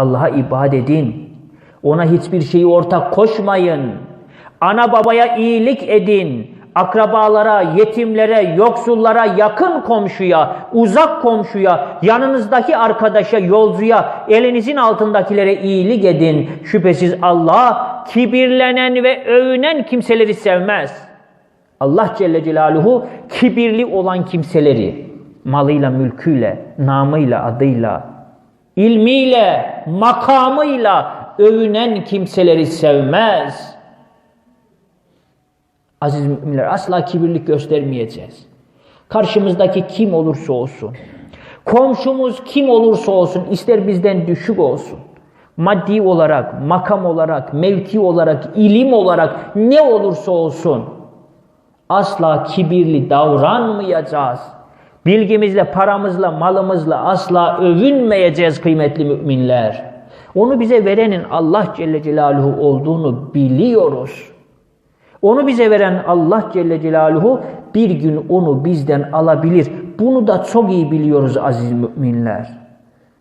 Allah'a ibadet edin. Ona hiçbir şeyi ortak koşmayın. Ana babaya iyilik edin. Akrabalara, yetimlere, yoksullara, yakın komşuya, uzak komşuya, yanınızdaki arkadaşa, yolcuya, elinizin altındakilere iyilik edin. Şüphesiz Allah kibirlenen ve övünen kimseleri sevmez. Allah Celle Celaluhu kibirli olan kimseleri malıyla, mülküyle, namıyla, adıyla, ilmiyle, makamıyla övünen kimseleri sevmez. Aziz müminler asla kibirlik göstermeyeceğiz. Karşımızdaki kim olursa olsun, komşumuz kim olursa olsun, ister bizden düşük olsun, maddi olarak, makam olarak, mevki olarak, ilim olarak ne olursa olsun, asla kibirli davranmayacağız. Bilgimizle, paramızla, malımızla asla övünmeyeceğiz kıymetli müminler. Onu bize verenin Allah Celle Celaluhu olduğunu biliyoruz. Onu bize veren Allah Celle Celaluhu bir gün onu bizden alabilir. Bunu da çok iyi biliyoruz aziz müminler.